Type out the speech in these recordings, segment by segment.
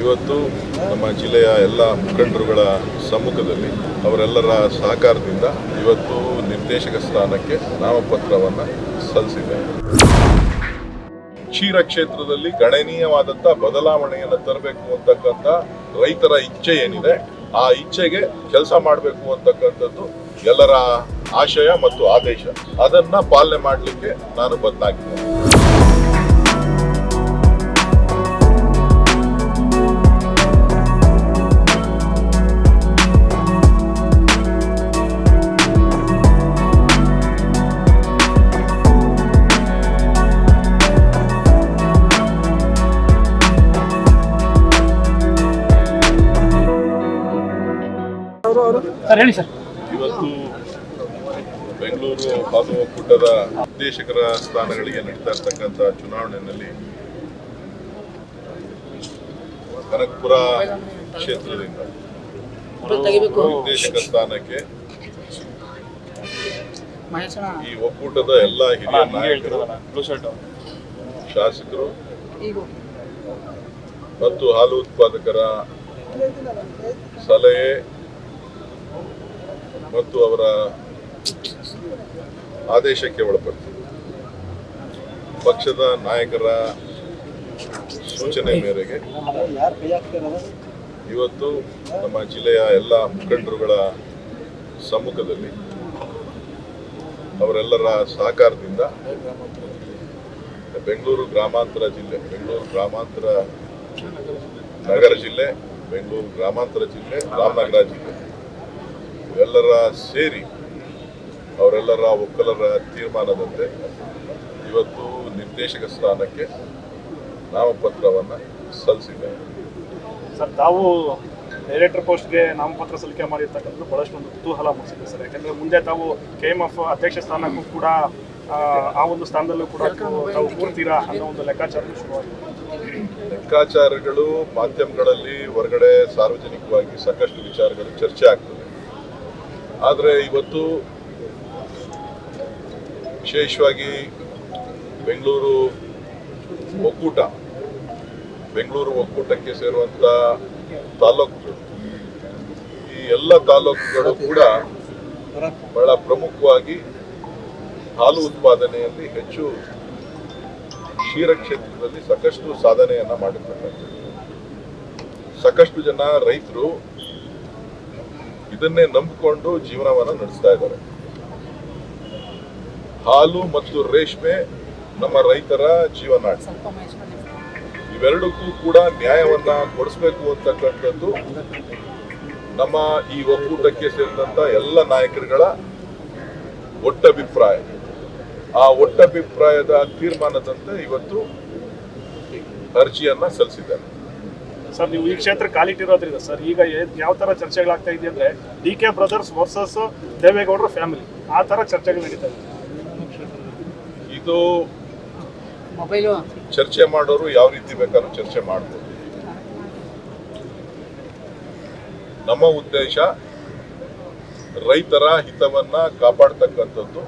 ಇವತ್ತು ನಮ್ಮ ಜಿಲ್ಲೆಯ ಎಲ್ಲ ಮುಖಂಡರುಗಳ ಸಮ್ಮುಖದಲ್ಲಿ ಅವರೆಲ್ಲರ ಸಹಕಾರದಿಂದ ಇವತ್ತು ನಿರ್ದೇಶಕ ಸ್ಥಾನಕ್ಕೆ ನಾಮಪತ್ರವನ್ನು ಸಲ್ಲಿಸಿದೆ. ಕ್ಷೀರ ಕ್ಷೇತ್ರದಲ್ಲಿ ಗಣನೀಯವಾದಂಥ ಬದಲಾವಣೆಯನ್ನು ತರಬೇಕು ಅಂತಕ್ಕಂಥ ರೈತರ ಇಚ್ಛೆ ಏನಿದೆ, ಆ ಇಚ್ಛೆಗೆ ಕೆಲಸ ಮಾಡಬೇಕು ಅಂತಕ್ಕಂಥದ್ದು ಎಲ್ಲರ ಆಶಯ ಮತ್ತು ಆದೇಶ. ಅದನ್ನ ಪಾಲನೆ ಮಾಡಲಿಕ್ಕೆ ನಾನು ಬದಲಾಗಿದ್ದೇನೆ ಸರ್ ಹೇಳಿ ಸರ್. ಇವತ್ತು ಬೆಂಗಳೂರು ಹಾಲು ಒಕ್ಕೂಟದ ನಿರ್ದೇಶಕರ ಸ್ಥಾನಗಳಿಗೆ ನಡೀತಾ ಇರ್ತಕ್ಕಂಥ ಚುನಾವಣೆಯಲ್ಲಿ ಕನಕಪುರ ಕ್ಷೇತ್ರದಿಂದ ನಿರ್ದೇಶಕ ಸ್ಥಾನಕ್ಕೆ ಈ ಒಕ್ಕೂಟದ ಎಲ್ಲ ಹಿರಿಯ ನಾಯಕರು ಶಾಸಕರು ಮತ್ತು ಹಾಲು ಉತ್ಪಾದಕರ ಸಲಹೆ ಮತ್ತು ಅವರ ಆದೇಶಕ್ಕೆ ಒಳಪಡ್ತೀವಿ. ಪಕ್ಷದ ನಾಯಕರ ಸೂಚನೆ ಮೇರೆಗೆ ಇವತ್ತು ನಮ್ಮ ಜಿಲ್ಲೆಯ ಎಲ್ಲ ಮುಖಂಡರುಗಳ ಸಮ್ಮುಖದಲ್ಲಿ ಅವರೆಲ್ಲರ ಸಹಕಾರದಿಂದ ಬೆಂಗಳೂರು ಗ್ರಾಮಾಂತರ ಜಿಲ್ಲೆ, ಬೆಂಗಳೂರು ಗ್ರಾಮಾಂತರ ನಗರ ಜಿಲ್ಲೆ, ಬೆಂಗಳೂರು ಗ್ರಾಮಾಂತರ ಜಿಲ್ಲೆ, ರಾಮನಗರ ಜಿಲ್ಲೆ. ಇವೆಲ್ಲರ ಸೇರಿ ಅವರೆಲ್ಲರ ಒಕ್ಕಲರ ತೀರ್ಮಾನದಂತೆ ಇವತ್ತು ನಿರ್ದೇಶಕ ಸ್ಥಾನಕ್ಕೆ ನಾಮಪತ್ರವನ್ನು ಸಲ್ಲಿಸಿದ್ದೇನೆ ಸರ್ ತಾವು ಡೈರೆಕ್ಟರ್ ಪೋಸ್ಟ್ಗೆ ನಾಮಪತ್ರ ಸಲ್ಲಿಕೆ ಮಾಡಿರ್ತಕ್ಕಂಥದ್ದು ಬಹಳಷ್ಟು ಒಂದು ಕುತೂಹಲ ಮೂಡಿಸಿದೆ ಸರ್. ಯಾಕಂದ್ರೆ ಮುಂದೆ ತಾವು ಕೆ ಎಂ ಎಫ್ ಅಧ್ಯಕ್ಷ ಸ್ಥಾನಕ್ಕೂ ಕೂಡ ಆ, ಆ ಒಂದು ಸ್ಥಾನದಲ್ಲೂ ಕೂಡ ತಾವು ಕೂರ್ತೀರಾ ಅನ್ನೋ ಒಂದು ಲೆಕ್ಕಾಚಾರ ಶುರುವಾಗಿದೆ. ಲೆಕ್ಕಾಚಾರಗಳು ಮಾಧ್ಯಮಗಳಲ್ಲಿ ಹೊರಗಡೆ ಸಾರ್ವಜನಿಕವಾಗಿ ಸಾಕಷ್ಟು ವಿಚಾರಗಳು ಚರ್ಚೆ ಆಗ್ತದೆ. ಆದರೆ ಇವತ್ತು ವಿಶೇಷವಾಗಿ ಬೆಂಗಳೂರು ಒಕ್ಕೂಟ, ಬೆಂಗಳೂರು ಒಕ್ಕೂಟಕ್ಕೆ ಸೇರುವಂಥ ತಾಲೂಕುಗಳು. ಈ ಎಲ್ಲ ತಾಲೂಕುಗಳು ಕೂಡ ಬಹಳ ಪ್ರಮುಖವಾಗಿ ಹಾಲು ಉತ್ಪಾದನೆಯಲ್ಲಿ ಹೆಚ್ಚು ಕ್ಷೀರ ಕ್ಷೇತ್ರದಲ್ಲಿ ಸಾಕಷ್ಟು ಸಾಧನೆಯನ್ನು ಮಾಡಿರ್ತಕ್ಕಂಥದ್ದು. ಸಾಕಷ್ಟು ಜನ ರೈತರು ಇದನ್ನೇ ನಂಬಿಕೊಂಡು ಜೀವನವನ್ನ ನಡೆಸ್ತಾ ಇದ್ದಾರೆ. ಹಾಲು ಮತ್ತು ರೇಷ್ಮೆ ನಮ್ಮ ರೈತರ ಜೀವನ ಇವೆರಡಕ್ಕೂ ಕೂಡ ನ್ಯಾಯವನ್ನ ಕೊಡಿಸ್ಬೇಕು ಅಂತಕ್ಕಂಥದ್ದು ನಮ್ಮ ಈ ಒಕ್ಕೂಟಕ್ಕೆ ಸೇರಿದಂತ ಎಲ್ಲ ನಾಯಕರುಗಳ ಒಟ್ಟಭಿಪ್ರಾಯ. ಆ ಒಟ್ಟಭಿಪ್ರಾಯದ ತೀರ್ಮಾನದಂತೆ ಇವತ್ತು ಅರ್ಜಿಯನ್ನ ಸಲ್ಲಿಸಿದ್ದಾರೆ. ಸರ್ ನೀವು ಈ ಕ್ಷೇತ್ರ ಕಾಲಿಟ್ಟಿರೋದ್ರಿಂದ ಸರ್ ಈಗ ಯಾವ ತರ ಚರ್ಚೆಗಳಾಗ್ತಾ ಇದೆ ಅಂದ್ರೆ ಡಿ ಕೆ ಬ್ರದರ್ಸ್ ವರ್ಸಸ್ ದೇವೇಗೌಡರ ಫ್ಯಾಮಿಲಿ ಆ ತರ ಚರ್ಚೆಗಳು ನಡೀತಾ ಇದೆ. ಇದು ಮೊಬೈಲು. ಚರ್ಚೆ ಮಾಡೋರು ಯಾವ ರೀತಿ ಬೇಕಾದ್ರೂ ಚರ್ಚೆ ಮಾಡ್ಬೋದು. ನಮ್ಮ ಉದ್ದೇಶ ರೈತರ ಹಿತವನ್ನ ಕಾಪಾಡ್ತಕ್ಕಂಥದ್ದು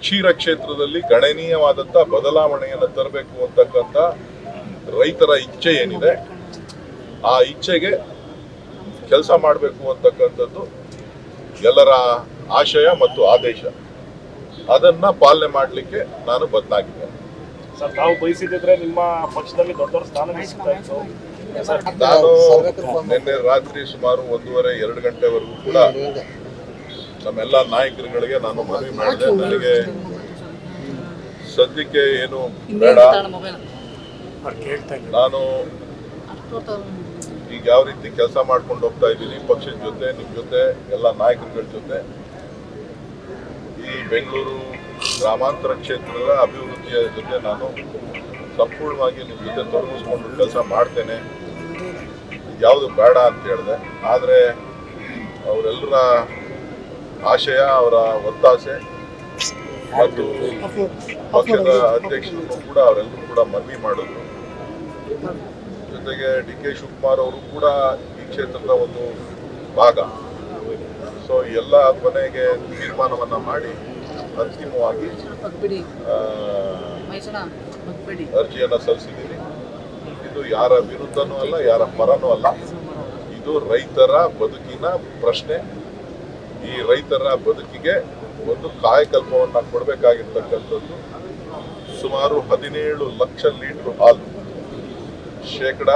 ಕ್ಷೀರ ಕ್ಷೇತ್ರದಲ್ಲಿ ಗಣನೀಯವಾದಂತ ಬದಲಾವಣೆಯನ್ನು ತರಬೇಕು ಅಂತಕ್ಕಂಥ ರೈತರ ಇಚ್ಛೆ ಏನಿದೆ ಆ ಇಚ್ಛೆಗೆ ಕೆಲಸ ಮಾಡಬೇಕು ಅಂತಕ್ಕಂಥದ್ದು ಎಲ್ಲರ ಆಶಯ ಮತ್ತು ಆದೇಶ. ಅದನ್ನ ಪಾಲನೆ ಮಾಡಲಿಕ್ಕೆ ನಾನು ಬದಲಾಗಿದ್ದೇನೆ. ಸರ್ ತಾವು ಬಯಸಿದ್ರೆ ನಿಮ್ಮ ಪಕ್ಷದಲ್ಲಿ ದೊಡ್ಡ ದೊಡ್ಡ ಸ್ಥಾನ ಸಿಗ್ತಾ ಇತ್ತು. ಸರ್ ನಾನು ನಿನ್ನೆ ರಾತ್ರಿ ಸುಮಾರು ಒಂದೂವರೆ ಎರಡು ಗಂಟೆವರೆಗೂ ಕೂಡ ನಮ್ಮೆಲ್ಲ ನಾಯಕರುಗಳಿಗೆ ನಾನು ಮನವಿ ಮಾಡಿದೆ. ನನಗೆ ಸದ್ಯಕ್ಕೆ ಏನು ಬೇಡ. ನಾನು ಈಗ ಯಾವ ರೀತಿ ಕೆಲಸ ಮಾಡ್ಕೊಂಡು ಹೋಗ್ತಾ ಇದ್ದೀನಿ ಪಕ್ಷದ ಜೊತೆ ನಿಮ್ಮ ಜೊತೆ ಎಲ್ಲ ನಾಯಕರುಗಳ ಜೊತೆ. ಈ ಬೆಂಗಳೂರು ಗ್ರಾಮಾಂತರ ಕ್ಷೇತ್ರದ ಅಭಿವೃದ್ಧಿಯ ಜೊತೆ ನಾನು ಸಂಪೂರ್ಣವಾಗಿ ನಿಮ್ಮ ಜೊತೆ ತೊಡಗಿಸ್ಕೊಂಡು ಕೆಲಸ ಮಾಡ್ತೇನೆ. ಯಾವುದು ಬೇಡ ಅಂತ ಹೇಳಿದೆ. ಆದರೆ ಅವರೆಲ್ಲರ ಆಶಯ ಅವರ ಒತ್ತಾಸೆ ಮತ್ತು ಪಕ್ಷದ ಅಧ್ಯಕ್ಷರು ಕೂಡ ಅವರೆಲ್ಲರೂ ಕೂಡ ಮನವಿ ಮಾಡಿದ್ರು. ಜೊತೆಗೆ ಡಿ ಕೆ ಶಿವಕುಮಾರ್ ಅವರು ಕೂಡ ಈ ಕ್ಷೇತ್ರದ ಒಂದು ಭಾಗ. ಸೊ ಎಲ್ಲ ಕೊನೆಗೆ ತೀರ್ಮಾನವನ್ನ ಮಾಡಿ ಅಂತಿಮವಾಗಿ ಅರ್ಜಿಯನ್ನ ಸಲ್ಲಿಸಿದ್ದೀನಿ ಇದು ಯಾರ ವಿರುದ್ಧನೂ ಅಲ್ಲ ಯಾರ ಪರನೂ ಅಲ್ಲ. ಇದು ರೈತರ ಬದುಕಿನ ಪ್ರಶ್ನೆ. ಈ ರೈತರ ಬದುಕಿಗೆ ಒಂದು ಕಾಯಕಲ್ಪವನ್ನ ಕೊಡಬೇಕಾಗಿರ್ತಕ್ಕಂಥದ್ದು ಸುಮಾರು ಹದಿನೇಳು ಲಕ್ಷ ಲೀಟರ್ ಹಾಲು. ಶೇಕಡ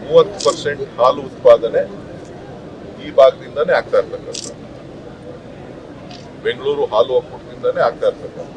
ಮೂವತ್ತು ಪರ್ಸೆಂಟ್ ಹಾಲು ಉತ್ಪಾದನೆ ಈ ಭಾಗದಿಂದಾನೇ ಆಗ್ತಾ ಇರ್ತಕ್ಕಂಥ ಬೆಂಗಳೂರು ಹಾಲು ಒಕ್ಕೂಟದಿಂದಾನೇ ಆಗ್ತಾ ಇರ್ತಕ್ಕಂಥ